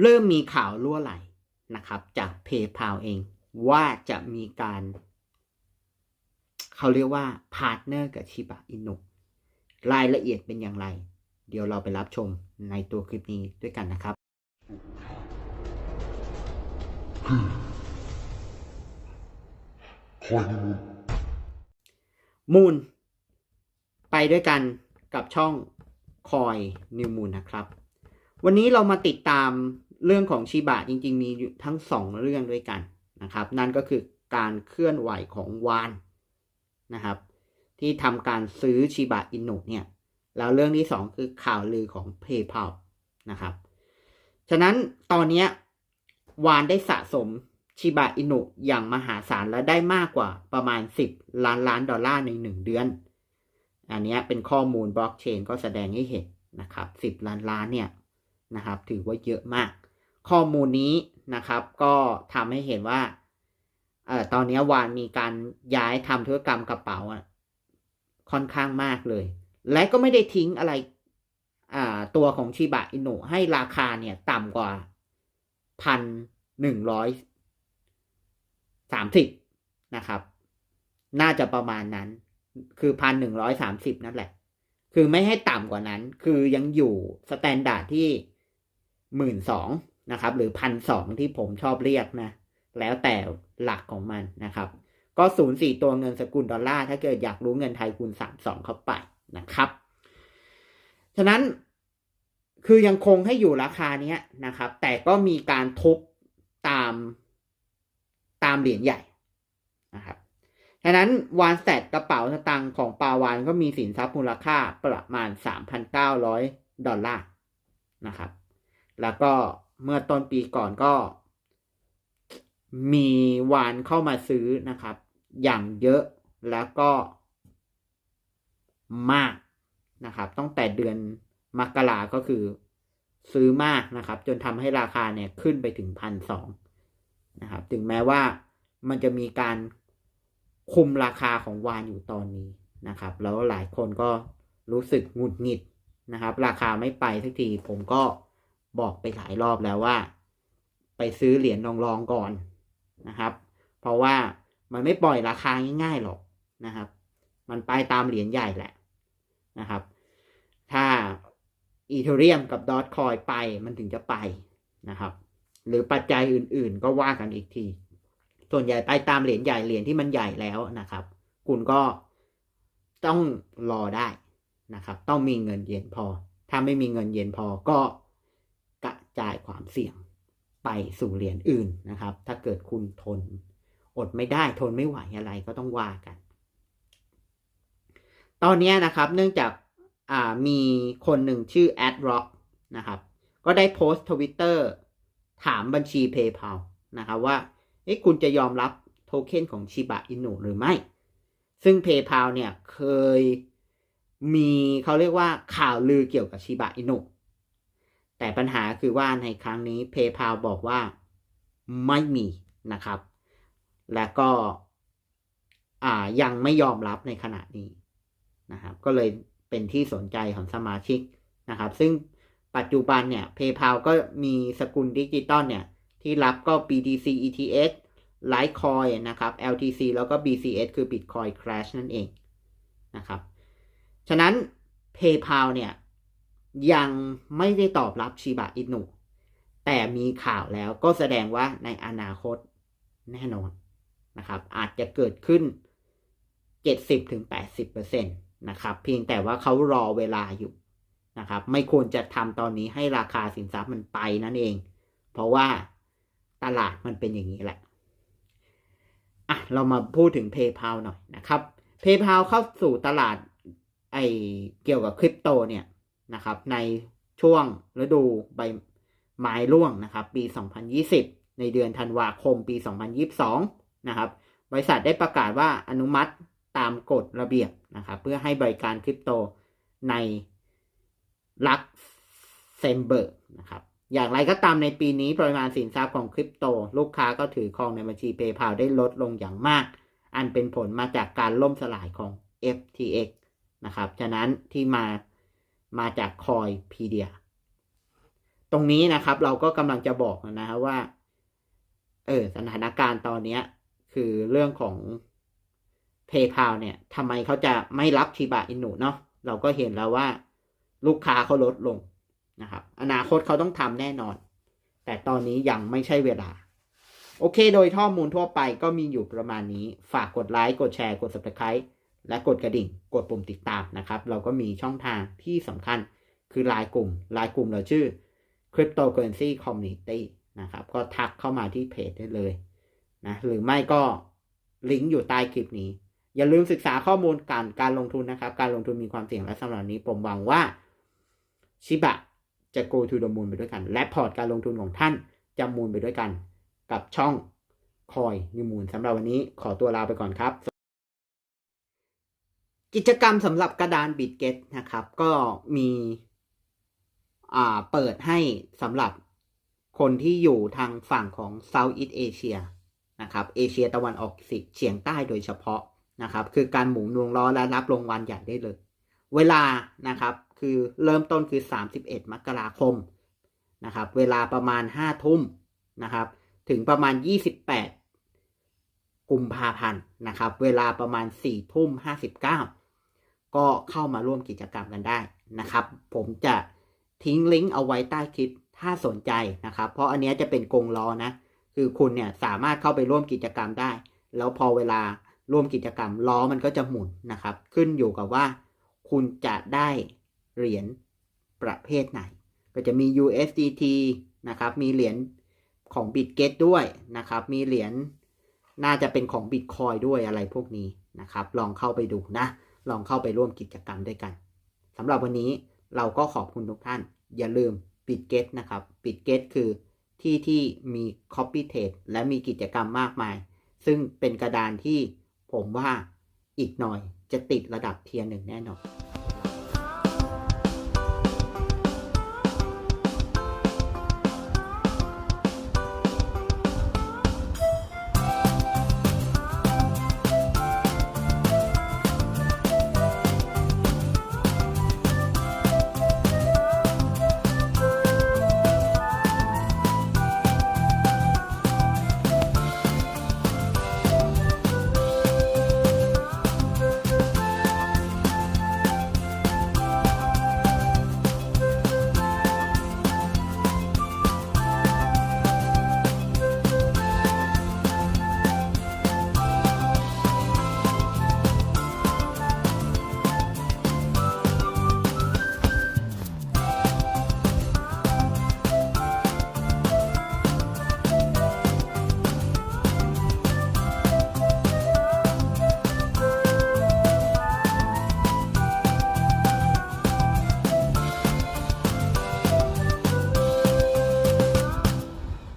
เริ่มมีข่าวรั่วไหลนะครับ จาก PayPal เองว่าจะมีการ เขาเรียกว่าพาร์ทเนอร์กับชิบะอินุรายละเอียดเป็นอย่างไร เดี๋ยวเราไปรับชมในตัวคลิปนี้ด้วยกันนะครับคอยดูมูล ไปด้วยกันกับช่องคอยนิวมูลนะครับ วันนี้เรามาติดตามเรื่องของชิบะจริง ๆ มีทั้งสองเรื่องด้วยกันนะครับ นั่นก็คือการเคลื่อนไหวของวานนะครับ ที่ทำการซื้อชิบะอินุเนี่ยแล้วเรื่องที่สองคือข่าวลือของ PayPal นะครับ ฉะนั้นตอนนี้วานได้สะสมชิบะอินุอย่างมหาศาลและได้มากกว่าประมาณ 10 ล้านล้านดอลลาร์ใน 1 เดือน อันนี้เป็นข้อมูลบล็อกเชนก็แสดงให้เห็นนะครับ 10 ล้านล้านเนี่ย นะครับ ถือว่าเยอะมาก ข้อมูลนี้นะครับ ก็ทำให้เห็นว่าเอ่อตอนนี้วานมีการย้ายทำธุรกรรมกระเป๋าค่อนข้างมากเลย และก็ไม่ได้ทิ้งอะไรอ่าตัวของชิบะอินุให้ราคาเนี่ยต่ำกว่าพันหนึ่งร้อยสามสิบนะครับ น่าจะประมาณนั้น คือพันหนึ่งร้อยสามสิบนั่นแหละ คือไม่ให้ต่ำกว่านั้น คือยังอยู่สแตนดาร์ดที่ หมื่นสองนะครับ หรือพันสองที่ผมชอบเรียกนะ แล้วแต่หลักของมันนะครับ ก็ศูนย์สี่ตัวเงินสกุลดอลลาร์ถ้าเกิดอยากรู้เงินไทยคูณสามสองเข้าไปนะครับ ฉะนั้นคือยังคงให้อยู่ราคาเนี้ยนะครับ แต่ก็มีการทุบตามตามเหรียญใหญ่นะครับฉะนั้นวานแซดกระเป๋าสตางค์ของปาวานก็มีสินทรัพย์มูลค่าประมาณ 3,900 ดอลลาร์นะครับ แล้วก็เมื่อต้นปีก่อนก็ มีวานเข้ามาซื้อนะครับ อย่างเยอะแล้วก็มากนะครับตั้งแต่เดือนมกราก็คือซื้อมากนะครับ จนทำให้ราคาเนี่ยขึ้นไปถึงพันสองนะครับ ถึงแม้ว่ามันจะมีการคุมราคาของวานอยู่ตอนนี้นะครับ แล้วหลายคนก็รู้สึกหงุดหงิดนะครับ ราคาไม่ไปสักทีผมก็ บอกไปหลายรอบแล้วว่า ไปซื้อเหรียญรองๆก่อนนะครับ เพราะว่ามันไม่ปล่อยราคาง่ายๆหรอกนะครับ มันไปตามเหรียญใหญ่แหละนะครับ ถ้าอีเทเรียมกับดอทคอยไปมันถึงจะไปนะครับ หรือปัจจัยอื่นๆก็ว่ากันอีกที ส่วนใหญ่ไปตามเหรียญใหญ่เหรียญที่มันใหญ่แล้วนะครับ คุณก็ต้องรอได้นะครับ ต้องมีเงินเย็นพอ ถ้าไม่มีเงินเย็นพอก็ จายความเสี่ยงไปสู่เหรียญอื่นนะครับ ถ้าเกิดคุณทน อดไม่ได้ทนไม่ไหวอะไรก็ต้องว่ากัน ตอนนี้นะครับเนื่องจากามีคนหนึ่งชื่อ AdRock นะครับ ก็ได้โพสต์ทวิตเตอร์ถามบัญชี PayPal นะครับว่าคุณจะยอมรับโทเค็นของชิบะอินุหรือไม่ ซึ่ง PayPal เนี่ยเคยมีเขาเรียกว่าข่าวลือเกี่ยวกับชิบะอินุ แต่ปัญหาคือว่าในครั้งนี้ PayPal บอกว่าไม่มีนะครับ และก็ยังไม่ยอมรับในขณะนี้นะครับก็เลยเป็นที่สนใจของสมาชิกนะครับ ซึ่งปัจจุบันเนี่ย PayPal ก็มีสกุลดิจิตอลเนี่ย ที่รับก็ BTC ETH Litecoin นะครับ LTC แล้วก็ BCS คือ Bitcoin Crash นั่นเองนะครับ ฉะนั้น PayPal เนี่ย ยังไม่ได้ตอบรับชิบะอินุ แต่มีข่าวแล้วก็แสดงว่าในอนาคตแน่นอนนะครับ อาจจะเกิดขึ้น 70-80%นะครับ เพียงแต่ว่าเขารอเวลาอยู่นะครับ ไม่ควรจะทำตอนนี้ให้ราคาสินทรัพย์มันไปนั่นเอง เพราะว่าตลาดมันเป็นอย่างนี้แหละอะเรามาพูดถึง PayPal หน่อยนะครับ PayPal เข้าสู่ตลาดไอเกี่ยวกับคริปโตเนี่ย นะครับในช่วงฤดูใบไม้ร่วงนะครับปี 2020 ในเดือนธันวาคมปี 2022 นะครับบริษัทได้ประกาศว่าอนุมัติตามกฎระเบียบนะครับเพื่อให้บริการคริปโตในลักเซมเบิร์กนะครับอย่างไรก็ตามในปีนี้ปริมาณสินทรัพย์ของคริปโต ลูกค้าก็ถือครองในบัญชี PayPal ได้ลดลงอย่างมาก อันเป็นผลมาจากการล่มสลายของ FTX นะครับ ฉะนั้นที่มา มาจากคอยพีเดียตรงนี้นะครับเราก็กำลังจะบอกนะฮะว่า เออสถานการณ์ตอนนี้คือเรื่องของ PayPal เนี่ยทำไมเขาจะไม่รับชิบะอินุเนาะเราก็เห็นแล้วว่าลูกค้าเขาลดลงนะครับ อนาคตเขาต้องทำแน่นอน แต่ตอนนี้ยังไม่ใช่เวลา โอเค โดยข้อมูลทั่วไปก็มีอยู่ประมาณนี้ ฝากกดไลค์ กดแชร์ กด subscribe และกดกระดิ่ง กดปุ่มติดตามนะครับ เราก็มีช่องทางที่สำคัญคือไลน์กลุ่มไลน์กลุ่มเราชื่อ Cryptocurrency Community นะครับ ก็ทักเข้ามาที่เพจได้เลยนะหรือไม่ก็ลิงก์อยู่ใต้คลิปนี้ อย่าลืมศึกษาข้อมูลการการลงทุนนะครับ การลงทุนมีความเสี่ยงและสำหรับนี้ผมหวังว่าชิบะจะ go to the moon ไปด้วยกัน และพอร์ตการลงทุนของท่านจะมูนไปด้วยกัน กับช่องคอยนิมูลสำหรับวันนี้ขอตัวลาไปก่อนครับ กิจกรรมสำหรับกระดานบิดเกตนะครับ ก็มีอ่าเปิดให้สำหรับคนที่อยู่ทางฝั่งของ Southeast Asia นะครับเอเชียตะวันออกเฉียงใต้โดยเฉพาะนะครับ คือการหมุนวงล้อและรับรางวัลใหญ่ได้เลย เวลานะครับคือเริ่มต้นคือ 31 มกราคมนะครับ เวลาประมาณ 5 ทุ่มนะครับ ถึงประมาณ 28 กุมภาพันธ์นะครับ เวลาประมาณ 4 ทุ่ม 59 ก็เข้ามาร่วมกิจกรรมกันได้นะครับ ผมจะทิ้งลิงก์เอาไว้ใต้คลิปถ้าสนใจนะครับ เพราะอันนี้จะเป็นกงล้อนะ คือคุณเนี่ยสามารถเข้าไปร่วมกิจกรรมได้ แล้วพอเวลาร่วมกิจกรรมล้อมันก็จะหมุนนะครับ ขึ้นอยู่กับว่า คุณจะได้เหรียญประเภทไหน ก็จะมี USDT นะครับ มีเหรียญของ Bitget ด้วยนะครับ มีเหรียญน่าจะเป็นของ Bitcoin ด้วยอะไรพวกนี้นะครับ ลองเข้าไปดูนะ ลองเข้าไปร่วมกิจกรรมด้วยกันสำหรับวันนี้เราก็ขอบคุณทุกท่าน อย่าลืมปิดเกตนะครับปิดเกตคือที่ที่มี Copy t a ท e และมีกิจกรรมมากมาย ซึ่งเป็นกระดานที่ผมว่าอีกหน่อยจะติดระดับเทียร์หนึ่งแน่นอน